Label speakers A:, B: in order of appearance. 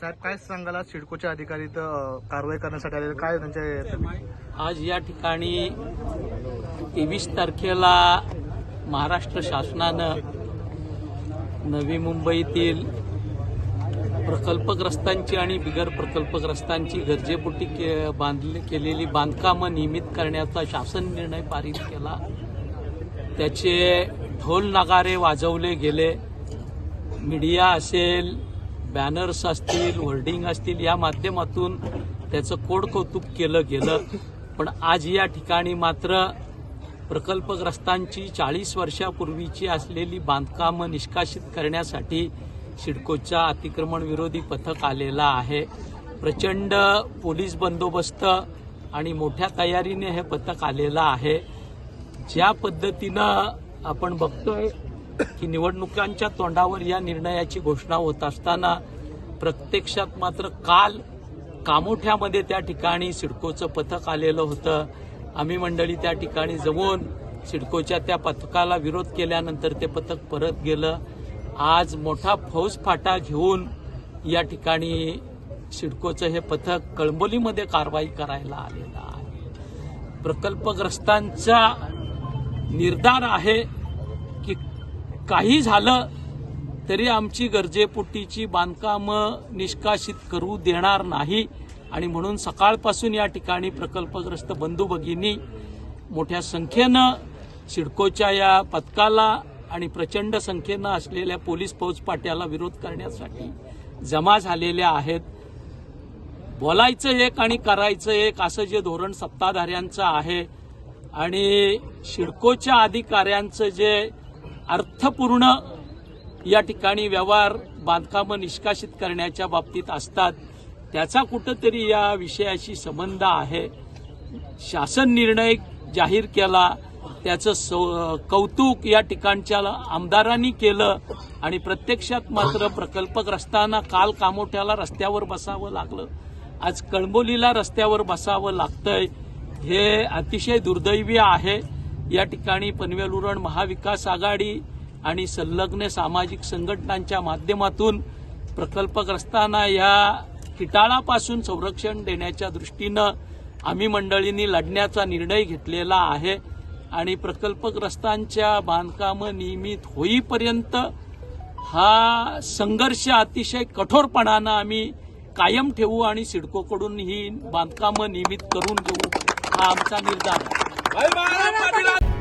A: साहेब काय सांगाल? सिडकोच्या अधिकारी तर कारवाई करण्यासाठी आलेले काय त्यांच्या
B: आज या ठिकाणी तेवीस तारखेला महाराष्ट्र शासनानं नवी मुंबईतील प्रकल्पग्रस्तांची आणि बिगर प्रकल्पग्रस्तांची गरजेपोटी के बांधले केलेली बांधकामं नियमित करण्याचा शासन निर्णय पारित केला. त्याचे ढोल नगारे वाजवले गेले. मीडिया असेल बॅनर्स असतील होर्डिंग असतील या माध्यमातून त्याचं कोड कौतुक केलं गेलं. पण आज या ठिकाणी मात्र प्रकल्पग्रस्तांची चाळीस वर्षापूर्वीची असलेली बांधकामं निष्कासित करण्यासाठी सिडकोच्या अतिक्रमण विरोधी पथक आलेला आहे. प्रचंड पोलीस बंदोबस्त आणि मोठ्या तयारीने हे पथक आलेलं आहे. ज्या पद्धतीनं आपण बघतोय की निवडणुकांच्या तोंडावर या निर्णयाची घोषणा होत असताना प्रत्यक्षात मात्र काल कामोठ्यामध्ये त्या ठिकाणी सिडकोचं पथक आलेलं होतं. आम्ही मंडळी त्या ठिकाणी जमून सिडकोच्या त्या पथकाला विरोध केल्यानंतर ते पथक परत गेलं. आज मोठा फौजफाटा घेऊन या ठिकाणी सिडकोचं हे पथक कळंबोलीमध्ये कारवाई करायला आलेलं आहे. प्रकल्पग्रस्तांचा निर्धार आहे. काही झालं तरी आमची गरजेपोटीची बांधकामं निष्कासित करू देणार नाही. आणि म्हणून सकाळपासून या ठिकाणी प्रकल्पग्रस्त बंधू भगिनी मोठ्या संख्येनं सिडकोच्या या पथकाला आणि प्रचंड संख्येनं असलेल्या पोलीस फौजपाट्याला विरोध करण्यासाठी जमा झालेल्या आहेत. बोलायचं एक आणि करायचं एक असं जे धोरण सत्ताधाऱ्यांचं आहे. आणि सिडकोच्या अधिकाऱ्यांचं जे अर्थपूर्ण या ठिकाणी व्यवहार बांधकामं निष्कासित करण्याच्या बाबतीत असतात. त्याचा कुठंतरी या विषयाशी संबंध आहे. शासन निर्णय जाहीर केला. त्याचं सौ- कौतुक या ठिकाणच्या आमदारांनी केलं आणि प्रत्यक्षात मात्र प्रकल्पग्रस्तांना काल कामोठ्याला रस्त्यावर बसावं लागलं. आज कळंबोलीला रस्त्यावर बसावं लागतंय. हे अतिशय दुर्दैवी आहे. या ठिकाणी पनवेल उरण महाविकास आघाडी आणि संलग्न सामाजिक संघटनांच्या माध्यमातून प्रकल्पग्रस्तांना या किटाळापासून संरक्षण देण्याच्या दृष्टीनं आम्ही मंडळींनी लढण्याचा निर्णय घेतलेला आहे. आणि प्रकल्पग्रस्तांच्या बांधकामं नियमित होईपर्यंत हा संघर्ष अतिशय कठोरपणानं आम्ही कायम ठेवू आणि सिडकोकडून ही बांधकामं नियमित करून घेऊ हा आमचा निर्धार आहे. 来吧，来吧，来吧。